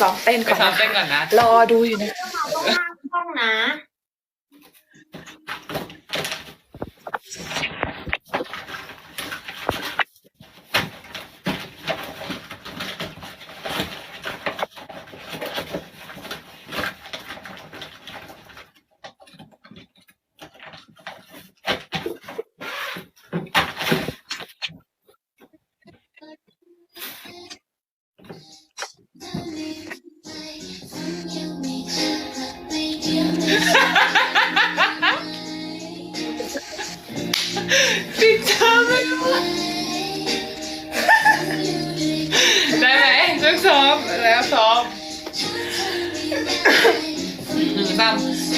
ซ้อมเต้นไปก่อนซ้อมนะเต้นก่อนนะ รอดูอยู่นะต้องห้ามห้องนะ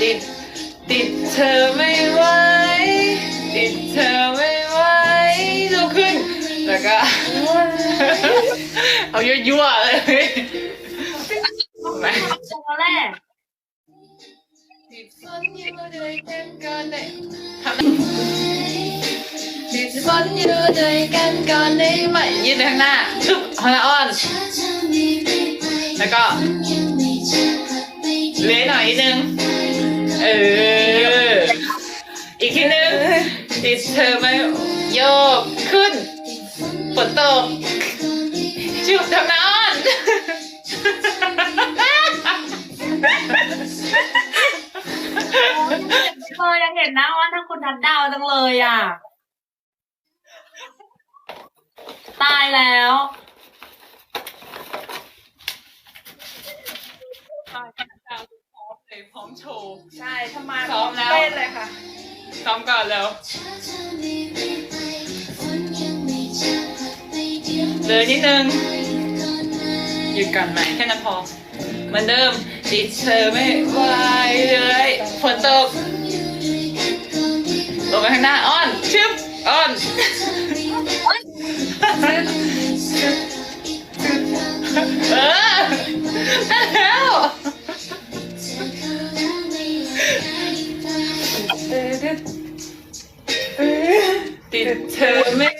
ติด ติดเธอไม่ไหวติดเธอไม่ไหวลุกขึ้น แล้วก็ เอายั่วๆเลยไปตัวแรกติดฝนอยู่ด้วยกันก่อนได้ทำติดฝนอยู่ด้วยกันก่อนได้ไหมยืนไปข้างหน้าชุบข้างหน้าอ้อน แล้วก็เลื้อยหน่อยนิดนึง เออ อีกทีนึงติดเธอไหมโยกขึ้นฝนตกชุบทำหน้าอ้อนเออยากเห็นนะว่าถ้าคุณทัดดาวจังเลยอะ ตายแล้ว พร้อมโชว์ ใช่ ทำไมซ้อมแล้ว เต้นเลยค่ะ ซ้อมก่อนแล้วเลยนิดนึงหยุดก่อนไหมแค่นั้นพอเหมือนเดิมติดเธอไม่ไหวเลยฝนตกลงไปข้างหน้าอ้อนชึบอ้อนเออ ไ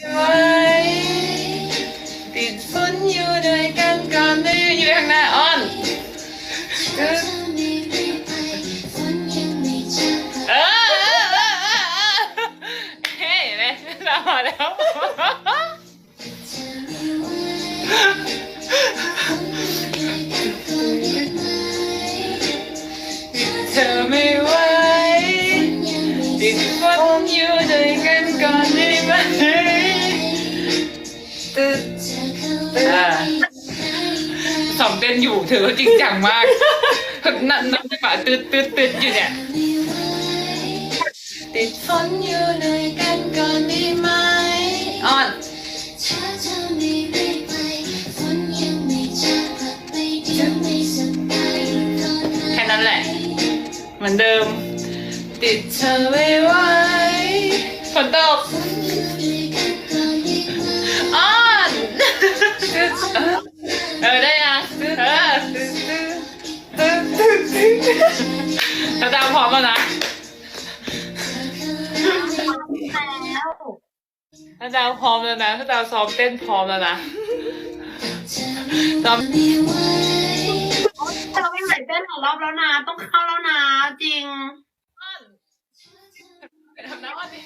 เต้นอยู่ถือว่าจริงจังมากนั่นนั่นจังหวะตืดตืดตืดอยู่เนี่ยติดฝนอยู่ด้วยกันก่อนได้ไหมอ่อนแค่นั้นแหละ เหมือนเดิม ติดเธอไม่ไหวฝนตก ดาวพร้อมแล้วนะถ้าดาวซ้อมเต้นพร้อมแล้วนะซ้อมเราไม่ไหวเต้นหลายรอบแล้วนะ ต้องเข้าแล้วนะ จริงไปทำน้ำอ่อนดิ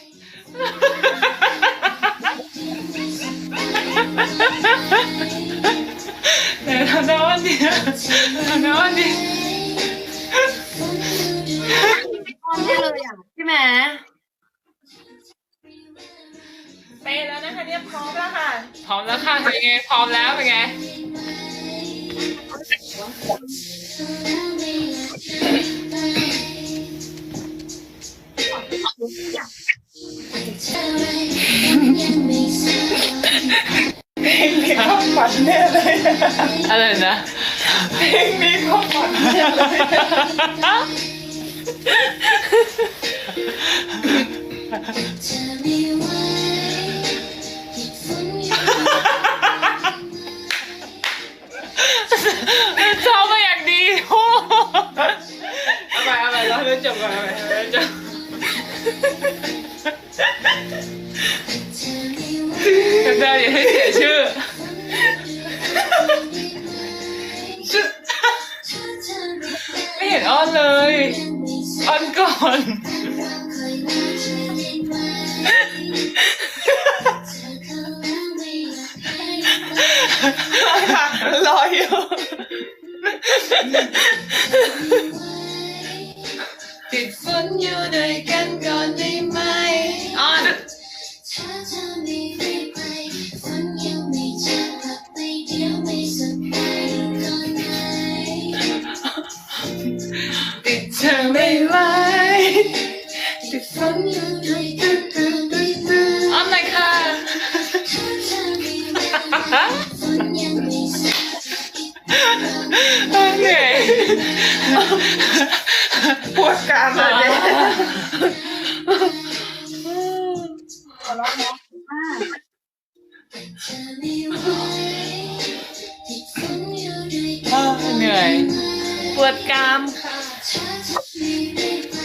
เดี๋ยวทำน้ำอ่อนดิทำน้ำอ่อนดิ ร้อมแล้วค่ะเป็นไงพร้อมแล้วเป็นไงเพลงนี้ความฝันแน่เลยอะไรนะเพลงนี้ความฝันแน่เลย รออยู่ติดฝนอยู่ด้วยกันก่อนได้ไหม ปวดกรามเลยเนี่ยขอร้องนะเธอไม่ไหวติดฝนอยู่ด้วยอ้กัอนเหนื่อยปวดกรามค่ะถ้าเธอไม่รีบไป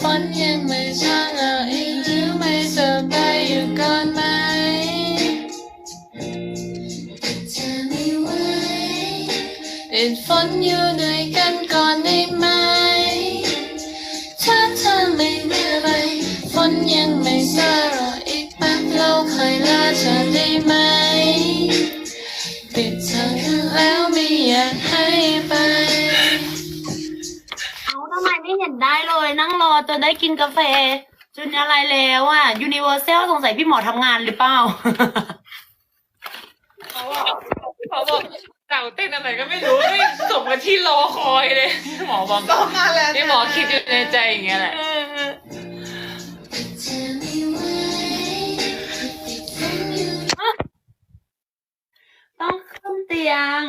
ฝนยังไม่ช่างเอาอีกหรือไม่สบายอยู่ก่อนไหมเธอไม่ไหวติดฝนอยู่ นยังไม่ซารออีกแป๊บเราค่อยลาเธอได้ไหม ติดเธอแล้วไม่อยากให้ไป เอาทำไมไม่เห็นได้เลยนั่งรอจะได้กินกาแฟ จนอะไรแล้วอะยูนิเวอร์แซลสงสัยพี่หมอทำงานหรือเปล่าเขาบอกเขาบอกเต่าเต้นอะไรก็ไม่รู้ไม่สมกับที่รอคอยเลยหมอบอกต้องมาแล้วนี่หมอคิดอยู่ในใจอย่างเงี้ยแหละเธอไม่ไหว ต้องขึ้นเตียง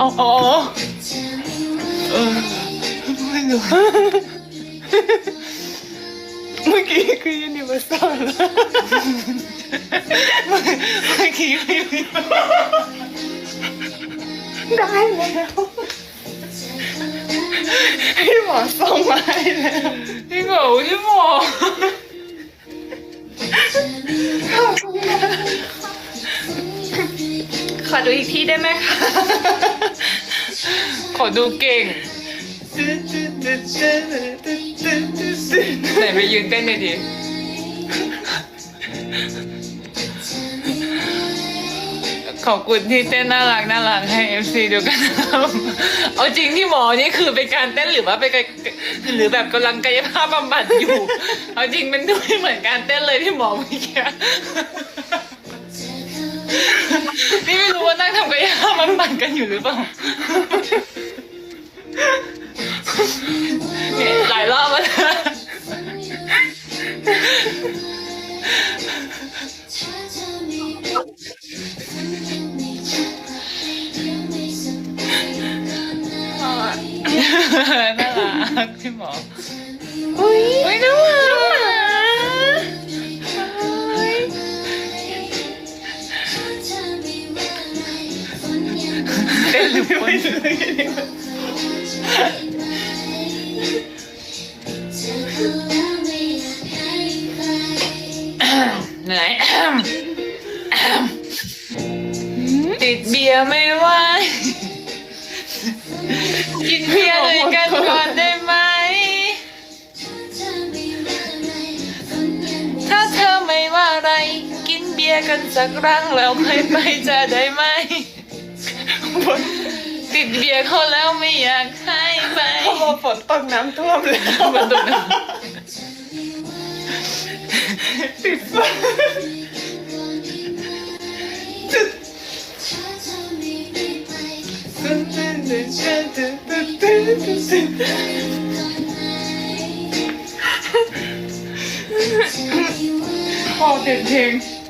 อ๋ออ๋อเอไม่ไหวเออไม่รู้เมื่อกี้คือยูนิเวอร์แซลแล้วเมื่อกี้คือยูนิเวอร์แซลได้แล้วให้หมอส่งมาให้แล้วพี่หมอพี่หมอขอ ขอดูอีกที่ได้ไหมคะ ขอดูเก่ง ไหนไปยืนเต้นเลยดิขอบคุณที่เต้นน่ารักน่ารักให้ FC ดูกันนะครับเอาจริงที่หมอนี่คือเป็นการเต้นหรือว่าเป็นการหรือแบบกำลังกายภาพบำบัดอยู่ เอาจริงมันดูไม่เหมือนการเต้นเลยที่หมอเมื่อกี้ นี่ไม่รู้ว่านั่งทำกายภาพมันปั่นกันอยู่หรือเปล่าเนี่ยหลายรอบแล้วนะ ไหนติดเบียร์ไม่ไหวกินเบียร์ด้วยกันก่อนได้ไหม ถ้าเธอไม่ว่าอะไร กินเบียร์กันสักครั้งแล้วค่อยไปจะได้ไหมติ ดเบียร์เขาแล้วไม่อยากให้ไปพอฝนตกน้ำท่วมแล้วมันตกน้ติดฝนจุดพอเด็ดเพลงฝนอยู่ด้วยนก่อนไ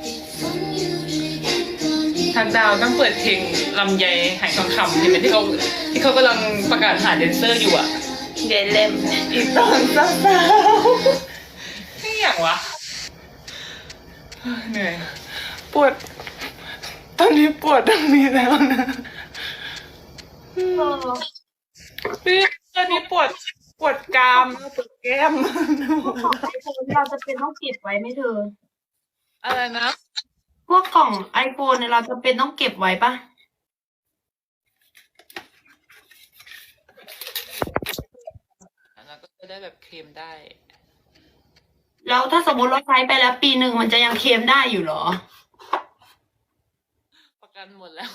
ทักดาวต้องเปิดเพลงลำไยหายทองคำใช่ไหมที่เขาที่เขากำลังประกาศหาแดนเซอร์อยู่อะเดนเลมอีตอนสาวไม่อย่างวะเหนื่อยปวด ตอนนี้ปวดตรงนี้แล้วนะพี่ตอนนี้ปวดปวดกรามปวดแก้ม ของไอโฟนเราจะเป็นต้องปิดไว้ไหมเธออะไรนะ พวกกล่องไอโฟนเนี่ยเราจะเป็นต้องเก็บไว้ปะแล้วก็ะได้แบบเคลมได้ แล้วถ้าสมมติเราใช้ไปแล้วปีหนึ่งมันจะยังเคลมได้อยู่หรอ ประกันหมดแล้ว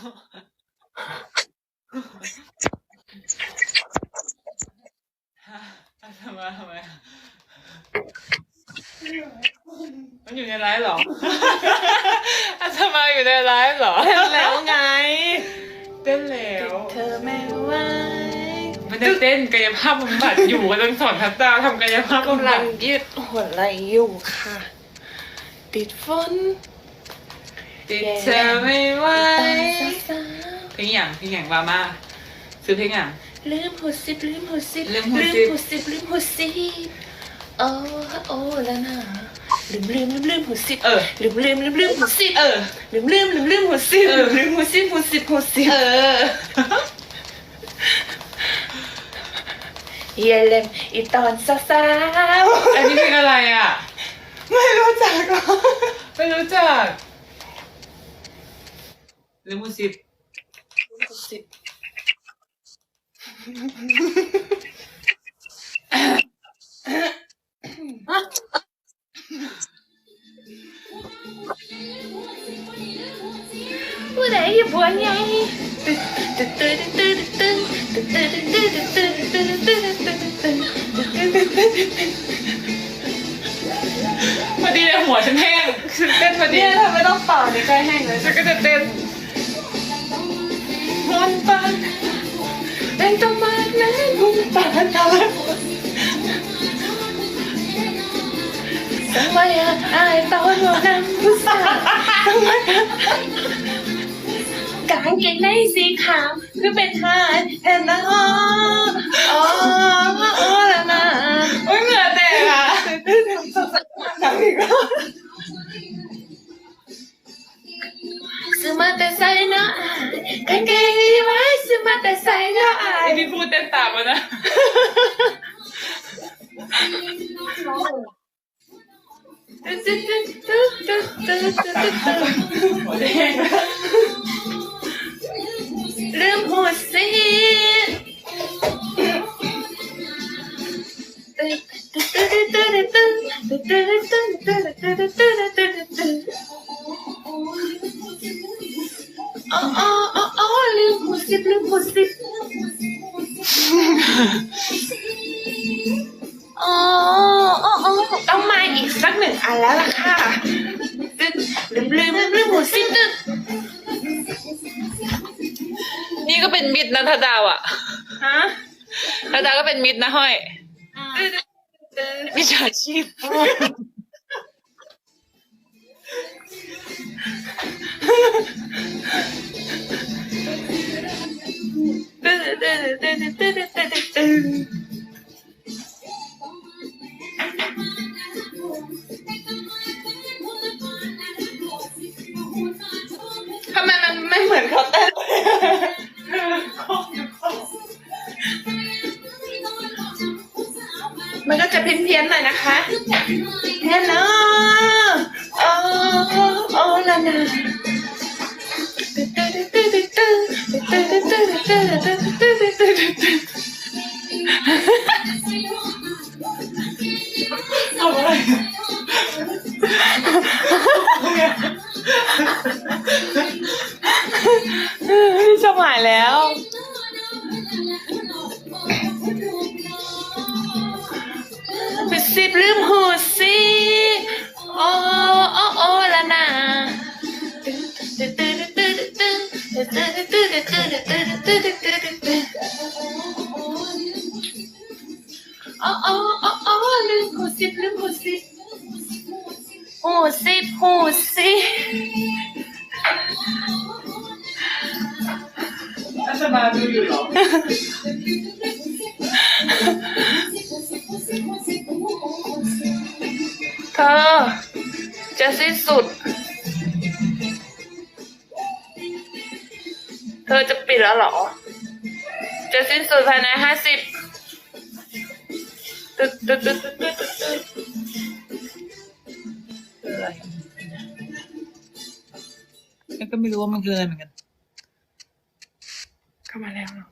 ทำไมทำไม มันอยู่ในไลฟ์เหรอ อาตมาอยู่ในไลฟ์เหรอ เต้นแล้วไง เต้นแล้วเธอไม่ไหวมันจะเต้นกายภาพบำบัดอยู่ก็ต้องสอนทัตตาทำกายภาพบำกำบัลังยืดหัวไหล่อยู่ค่ะ ติดฝนติดเธอไม่ไหวายเพลงอย่างเพลงอย่างวามาซื้อเพลงอะลืมหุวสิบลืมหุวสิบลืมหุวสิบ ลืมหุวบสิบ โอ้โอ้แล้วนะลืมลืมลืมลืมหัวสิบเออลืมลืมลืมลืมหัวสิบเออลืมลืมลืมลืมหัวสิบเอมลืมหัวสิบหัวสิบหัวสิบเออเยเลมอีตอนสาวอันนี้เพลงอะไรอะ ไม่รู้จักหรอไม่รู้จักลืมหัวสิบลืมหัวสิบ ผู้ใดอยู่บัวใหญ่ตึ๊ดตึ๊ดตึ๊ดตึ๊ดตึ๊ดตึ๊ดตึ๊ดตึ๊ดตึ๊ดตึ๊ดตึ๊ดพอดีเลยหัวฉันแห้งฉันเต้นพอดีเนไมต้องเป่าในใกแห้งเลยฉันก็จะเต้นมันเป็นตะมากนะมันปันอะไร ตอนหัวนั้นผู้สาวทำไมอะกางเกงในสีขาวคือเป็นทารแทนนะอ๋ออ๋ออ๋อแล้วนะโอ้ยเหงื่อแตกอะทำอีกแล้วซื้อมาแต่ใส่เนาะกางเกงนี้ไว้ซื้อมาแต่ใส่เนาะไอ้ไอพี่พูดเต้นตาม มหดสิตึ๊ดตึ๊ดตึ๊ดตึ๊ดตึ๊ดตึ๊ดตึ๊ดตึ๊ด ก็เป็นมิดนะทาดาวอะฮะทาดาวก็เป็นมิดนะห้อยตึ๊ดตึ๊ดมิจฉาชีพ เพี้ยนๆหน่อยนะคะ เพี้ยนเนอะโอ้โอ้ลาลาไม่จะหมายแล้ว เธอจะสิ้นสุด เธอจะปิดแล้วหรอ จะสิ้นสุดภายในห้าสิบตึ๊ดตึ๊ดตึ๊ดตึ๊ดตึ๊ดตึ๊ดอะไรก็ไม่รู้ว่ามันคืออะไรเหมือนกัน เข้ามาแล้วเนาะ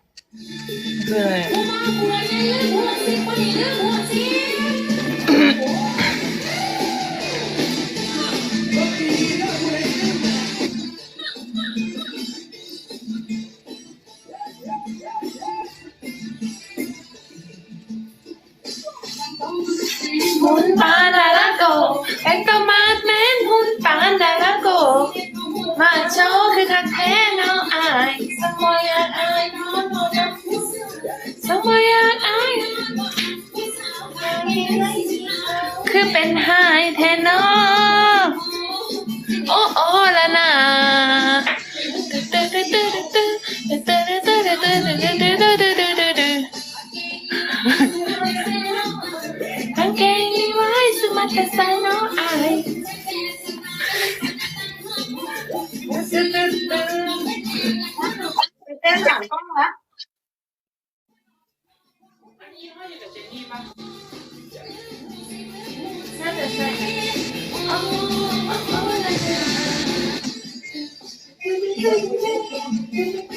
มันคืออะไร คือเป็นไฮแทนเนาะโอ้โอ้ละนะกางเกงลีไว้ซื้อมาแต่ใส่เนาะอายเต้นหลังกล้องละ Thank you.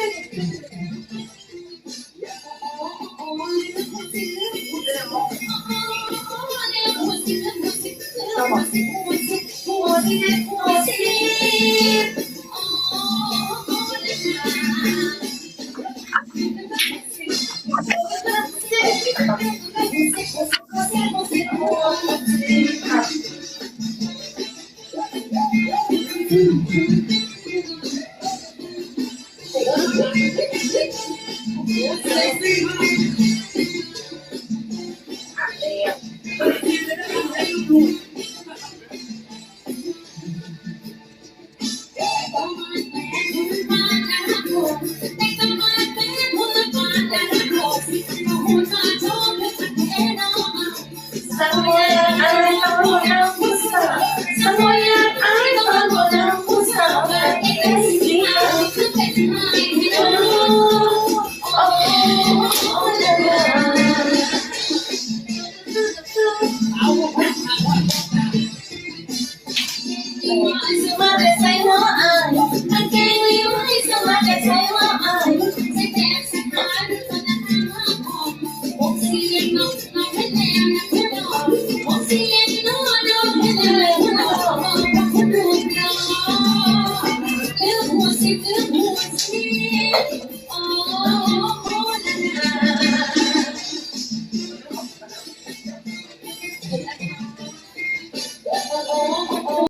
Eu sei, sei. know,